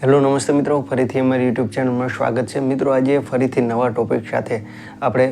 Hello, નમસ્તે મિત્રો. ફરીથી અમારી યુટ્યુબ ચેનલમાં સ્વાગત છે. મિત્રો, આજે ફરીથી નવા ટોપિક સાથે આપણે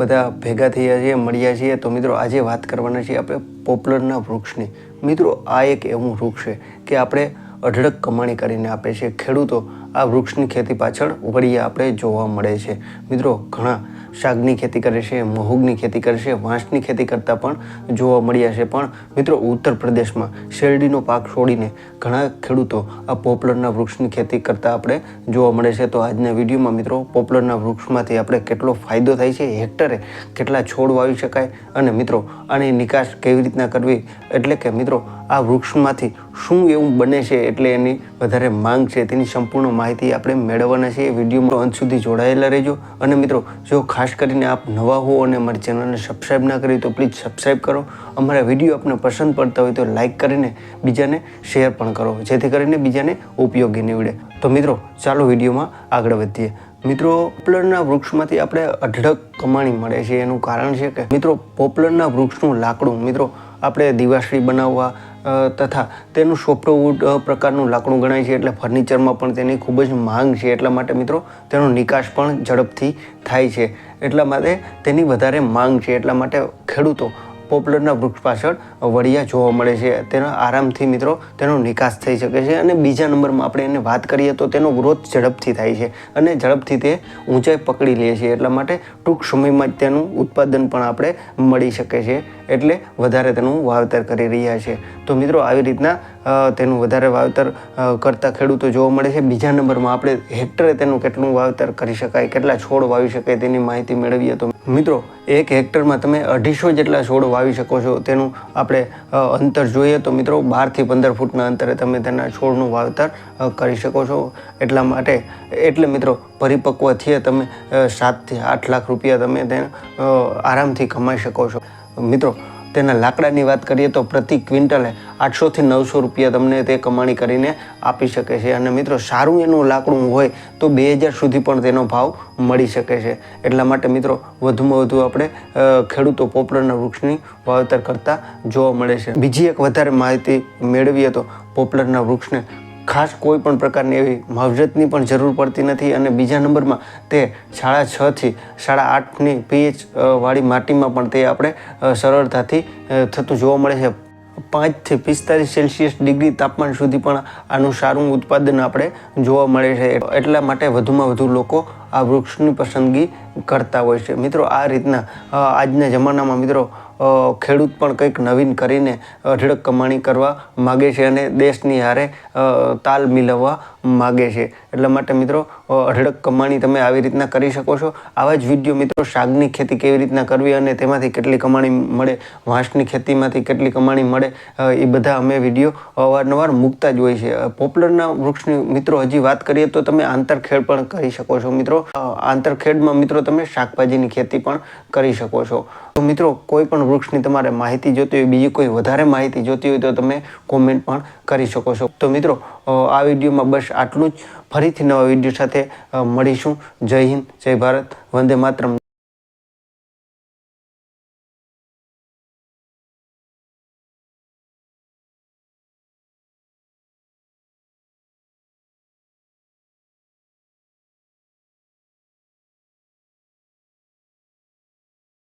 બધા ભેગા થયા છીએ, મળ્યા છીએ. તો મિત્રો, આજે વાત કરવાના છીએ આપણે પોપ્યુલરના વૃક્ષની. મિત્રો, આ એક એવું વૃક્ષ છે કે આપણે અઢળક કમાણી કરીને આપે છે. ખેડૂતો આ વૃક્ષની ખેતી પાછળ વળીયા આપણે જોવા મળે છે. મિત્રો, ઘણા શાકની ખેતી કરે છે, મહુગની ખેતી કરે છે, વાંસની ખેતી કરતાં પણ જોવા મળ્યા છે. પણ મિત્રો, ઉત્તર પ્રદેશમાં શેરડીનો પાક છોડીને ઘણા ખેડૂતો આ પોપલરના વૃક્ષની ખેતી કરતાં આપણે જોવા મળે છે. તો આજના વિડીયોમાં મિત્રો, પોપલરના વૃક્ષમાંથી આપણે કેટલો ફાયદો થાય છે, હેક્ટરે કેટલા છોડ વાવી શકાય અને મિત્રો, આની નિકાસ કેવી રીતના કરવી? એટલે કે મિત્રો આ વૃક્ષમાંથી શું એવું બને છે એટલે એની વધારે માંગ છે તેની સંપૂર્ણ માહિતી આપણે મેળવવાના છે એ વિડીયોમાં અંત સુધી જોડાયેલા રહેજો. અને મિત્રો, જો ખાસ કરીને આપ નવા હો અને અમારી ચેનલને સબસ્ક્રાઈબ ના કરી તો પ્લીઝ સબસ્ક્રાઈબ કરો. અમારા વીડિયો આપને પસંદ પડતા હોય તો લાઈક કરીને બીજાને શેર પણ કરો. જેથી કરીને બીજાને ઉપયોગી નીવડે. તો મિત્રો, ચાલો વિડીયોમાં આગળ વધીએ. મિત્રો, પોપલરના વૃક્ષમાંથી આપણે અઢળક કમાણી મળે છે, એનું કારણ છે કે મિત્રો, પોપલરના વૃક્ષનું લાકડું, મિત્રો, આપણે દિવાશ્રી બનાવવા તથા તેનું સોફ્ટવુડ પ્રકારનું લાકડું ગણાય છે, એટલે ફર્નિચરમાં પણ તેની ખૂબ જ માંગ છે, એટલા માટે મિત્રો, તેનો નિકાસ પણ ઝડપથી થાય છે, એટલા માટે તેની વધારે માંગ છે, એટલા માટે ખેડૂતો પોપલરના વૃક્ષ પાછળ વળિયા જોવા મળે છે. તેનો આરામથી મિત્રો તેનો નિકાસ થઈ શકે છે અને બીજા નંબરમાં આપણે એને વાત કરીએ તો તેનો ગ્રોથ ઝડપથી થાય છે અને ઝડપથી તે ઊંચાઈ પકડી લે છે. એટલા માટે ટૂંક સમયમાં જ તેનું ઉત્પાદન પણ આપણે મળી શકે છે. એટલે વધારે તેનું વાવેતર કરી રહ્યા છે. તો મિત્રો, આવી રીતના તેનું વધારે વાવેતર કરતા ખેડૂતો જોવા મળે છે. બીજા નંબરમાં આપણે હેક્ટરે તેનું કેટલું વાવેતર કરી શકાય, કેટલા છોડ વાવી શકાય તેની માહિતી મેળવીએ તો મિત્રો, એક હેક્ટરમાં તમે અઢીસો જેટલા છોડ વાવી શકો છો તેનું આપણે અંતર જોઈએ તો મિત્રો, બારથી પંદર ફૂટના અંતરે તમે તેના છોડનું વાવેતર કરી શકો છો. એટલા માટે, એટલે મિત્રો, પરિપક્વ થયે તમે સાતથી આઠ લાખ રૂપિયા તમે તેને આરામથી કમાઈ શકો છો. મિત્રો, તેના લાકડાની વાત કરીએ તો પ્રતિ ક્વિન્ટલે આઠસોથી નવસો રૂપિયા તમને તે કમાણી કરીને આપી શકે છે. અને મિત્રો, સારું એનું લાકડું હોય તો બે હજાર સુધી પણ તેનો ભાવ મળી શકે છે. એટલા માટે મિત્રો, વધુમાં વધુ આપણે ખેડૂતો પોપલરના વૃક્ષની વાવેતર કરતા જોવા મળે છે. બીજી એક વધારે માહિતી મેળવીએ તો પોપલરના વૃક્ષને ખાસ કોઈ પણ પ્રકારની એવી માવજતની પણ જરૂર પડતી નથી અને બીજા નંબરમાં તે સાડા છથી સાડા આઠની પીએચ વાળી માટીમાં પણ તે આપણે સરળતાથી થતું જોવા મળે છે. પાંચથી પિસ્તાલીસ સેલ્સિયસ ડિગ્રી તાપમાન સુધી પણ આનું સારું ઉત્પાદન આપણે જોવા મળે છે. એટલા માટે વધુમાં વધુ લોકો આ વૃક્ષની પસંદગી કરતા હોય છે. મિત્રો, આ રીતના આજના જમાનામાં મિત્રો ખેડૂત પણ કંઈક નવીન કરીને અઢળક કમાણી કરવા માગે છે અને દેશની હારે તાલ મિલાવવા માગે છે. એટલા માટે મિત્રો અઢળક કમાણી તમે આવી રીતના કરી શકો છો. આવા જ વીડિયો મિત્રો શાકની ખેતી કેવી રીતના કરવી અને તેમાંથી કેટલી કમાણી મળે વાંસની ખેતીમાંથી કેટલી કમાણી મળે એ બધા અમે વીડિયો અવારનવાર મૂકતા જ હોય છે. અ, વૃક્ષની મિત્રો હજી વાત કરીએ તો તમે આંતરખેડ પણ કરી શકો છો મિત્રો. આંતરખેડમાં મિત્રો તમે શાકભાજીની ખેતી પણ કરી શકો છો. તો મિત્રો કોઈ પણ વૃક્ષની તમારે માહિતી જોતી હોય બીજી કોઈ વધારે માહિતી જોતી હોય તો તમે કોમેન્ટ પણ કરી શકો છો. તો મિત્રો આ વિડીયોમાં બસ આટલું જ. ફરીથી નવા વીડિયો સાથે મળીશું. જય હિન્દ, જય ભારત. વંદે માતરમ.